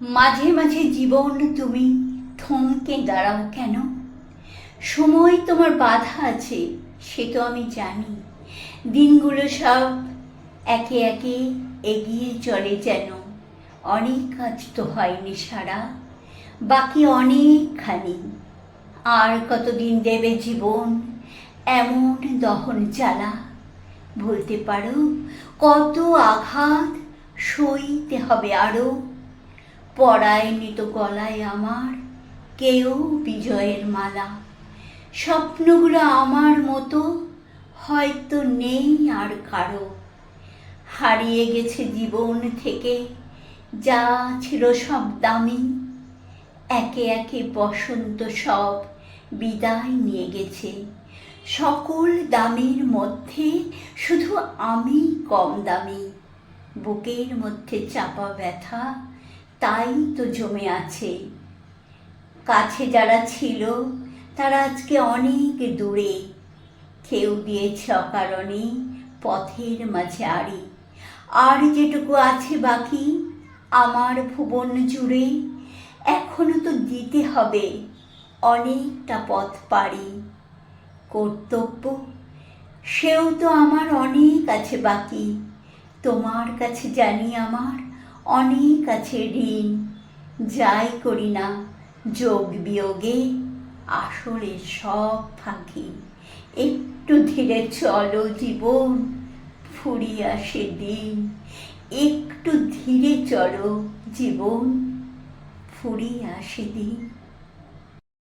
মাঝে মাঝে জীবন তুমি থমকে দাঁড়াও কেন? সময় তোমার বাধা আছে, সে তো আমি জানি। দিনগুলো সব একে একে এগিয়ে চলে যেন। অনেক কাজ তো হয়নি সারা, বাকি অনেকখানি। আর কতদিন দেবে জীবন এমন দহন জ্বালা? বলতে পারো, কত আঘাত সইতে হবে আরও। পড়ায়নি তো গলায় আমার, কেউ বিজয়ের মালা। স্বপ্নগুলো আমার মতো, হয়তো নেই আর কারও। হারিয়ে গেছে জীবন থেকে, যা ছিল সব দামি। একে একে বসন্ত সব বিদায় নিয়ে গেছে। সকল দামের মধ্যে শুধু আমি কম দামি। বুকের মধ্যে চাপা ব্যথা তাই তো জমে আছে। কাছে যারা ছিল, তারা আজকে অনেক দূরে। কেউ দিয়েছে অকারণে পথের মাঝে আড়ি। আর যেটুকু আছে বাকি, আমার ভুবন জুড়ে, এখনও তো দিতে হবে অনেকটা পথ পারি কর্তব্য, সেও তো আমার অনেক আছে বাকি। তোমার কাছে জানি আমার অনেক আছে ঋণ। যাই করি না, যোগ বিয়োগে আসলে সব ফাঁকি। একটু ধীরে চলো জীবন, ফুরিয়ে আসে দিন একটু ধীরে চলো জীবন, ফুরিয়ে আসে দিন